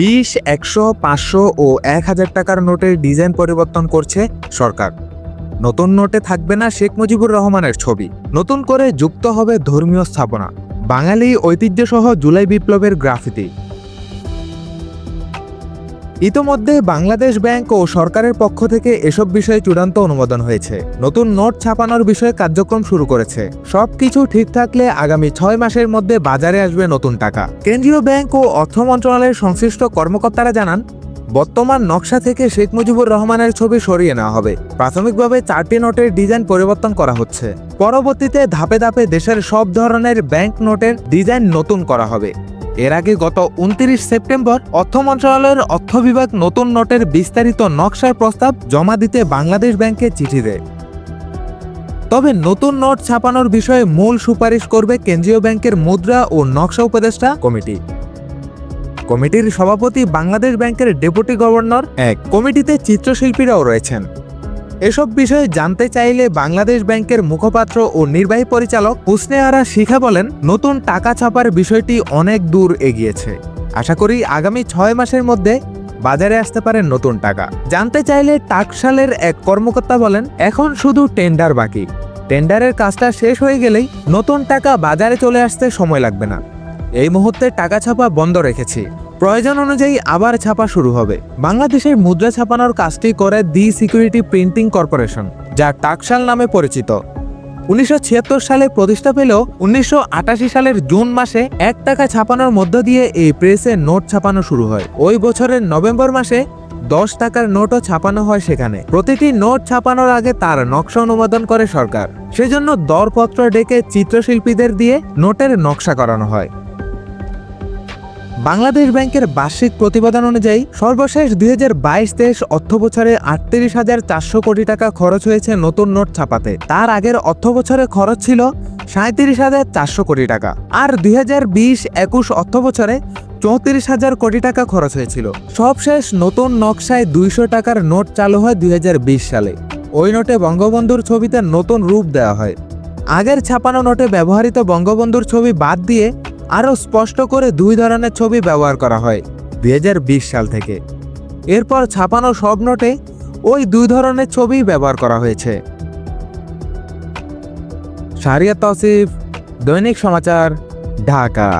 বিশ, একশো, পাঁচশো ও এক হাজার টাকার নোটের ডিজাইন পরিবর্তন করছে সরকার। নতুন নোটে থাকবে না শেখ মুজিবুর রহমানের ছবি। নতুন করে যুক্ত হবে ধর্মীয় স্থাপনা। বাঙালি ঐতিহ্যসহ জুলাই বিপ্লবের গ্রাফিতি। ইতোমধ্যে বাংলাদেশ ব্যাংক ও সরকারের পক্ষ থেকে এসব বিষয়ে চূড়ান্ত অনুমোদন হয়েছে। নতুন নোট ছাপানোর বিষয়ে কার্যক্রম শুরু করেছে। সবকিছু ঠিক থাকলে আগামী ছয় মাসের মধ্যে বাজারে আসবে নতুন টাকা। কেন্দ্রীয় ব্যাংক ও অর্থ মন্ত্রণালয়ের সংশ্লিষ্ট কর্মকর্তারা জানান, বর্তমান নকশা থেকে শেখ মুজিবুর রহমানের ছবি সরিয়ে নেওয়া হবে। প্রাথমিকভাবে চারটি নোটের ডিজাইন পরিবর্তন করা হচ্ছে। পরবর্তীতে ধাপে ধাপে দেশের সব ধরনের ব্যাংক নোটের ডিজাইন নতুন করা হবে। এর আগে গত উনত্রিশ সেপ্টেম্বর অর্থ মন্ত্রণালয়ের অর্থ বিভাগ নতুন নোটের বিস্তারিত নকশার প্রস্তাব জমা দিতে বাংলাদেশ ব্যাংকে চিঠি দেয়। তবে নতুন নোট ছাপানোর বিষয়ে মূল সুপারিশ করবে কেন্দ্রীয় ব্যাংকের মুদ্রা ও নকশা উপদেষ্টা কমিটি। কমিটির সভাপতি বাংলাদেশ ব্যাংকের ডেপুটি গভর্নর এক। কমিটিতে চিত্রশিল্পীরাও রয়েছেন। এসব বিষয়ে জানতে চাইলে বাংলাদেশ ব্যাংকের মুখপাত্র ও নির্বাহী পরিচালক হুসনে আরা শিখা বলেন, নতুন টাকা ছাপার বিষয়টি অনেক দূর এগিয়েছে। আশা করি আগামী ছয় মাসের মধ্যে বাজারে আসতে পারে নতুন টাকা। জানতে চাইলে টাকশালের এক কর্মকর্তা বলেন, এখন শুধু টেন্ডার বাকি। টেন্ডারের কাজটা শেষ হয়ে গেলেই নতুন টাকা বাজারে চলে আসতে সময় লাগবে না। এই মুহূর্তে টাকা ছাপা বন্ধ রেখেছি। প্রয়োজন অনুযায়ী আবার ছাপা শুরু হবে। বাংলাদেশের মুদ্রা ছাপানোর কাজটি করে দি সিকিউরিটি প্রিন্টিং কর্পোরেশন, যা টাকশাল নামে পরিচিত। উনিশশো ছিয়াত্তর সালে প্রতিষ্ঠা পেলেও উনিশশো আটাশি সালের জুন মাসে এক টাকা ছাপানোর মধ্য দিয়ে এই প্রেসে নোট ছাপানো শুরু হয়। ওই বছরের নভেম্বর মাসে দশ টাকার নোটও ছাপানো হয় সেখানে। প্রতিটি নোট ছাপানোর আগে তার নকশা অনুমোদন করে সরকার। সেজন্য দরপত্র ডেকে চিত্রশিল্পীদের দিয়ে নোটের নকশা করানো হয়। বাংলাদেশ ব্যাংকের বার্ষিক প্রতিবেদন অনুযায়ী সর্বশেষ দুই হাজার বাইশ তেইশ অর্থ বছরে আটত্রিশ হাজার চারশো কোটি টাকা খরচ হয়েছে নতুন নোট ছাপাতে। তার আগের অর্থ বছরে খরচ ছিল সাঁত্রিশ হাজার চারশো কোটি টাকা। আর দুই হাজার বিশ একুশ অর্থ বছরে চৌত্রিশ হাজার কোটি টাকা খরচ হয়েছিল। সবশেষ নতুন নকশায় দুইশো টাকার নোট চালু হয় দুই হাজার বিশ সালে। ওই নোটে বঙ্গবন্ধুর ছবিতে নতুন রূপ দেওয়া হয়। আগের ছাপানো নোটে ব্যবহৃত বঙ্গবন্ধুর ছবি বাদ দিয়ে আরও স্পষ্ট করে দুই ধরনের ছবি ব্যবহার করা হয়, দুই হাজার বিশ সাল থেকে। এরপর ছাপানো সব নোটে ওই দুই ধরনের ছবি ব্যবহার করা হয়েছে। শারিয়া তসিফ, দৈনিক সমাচার, ঢাকা।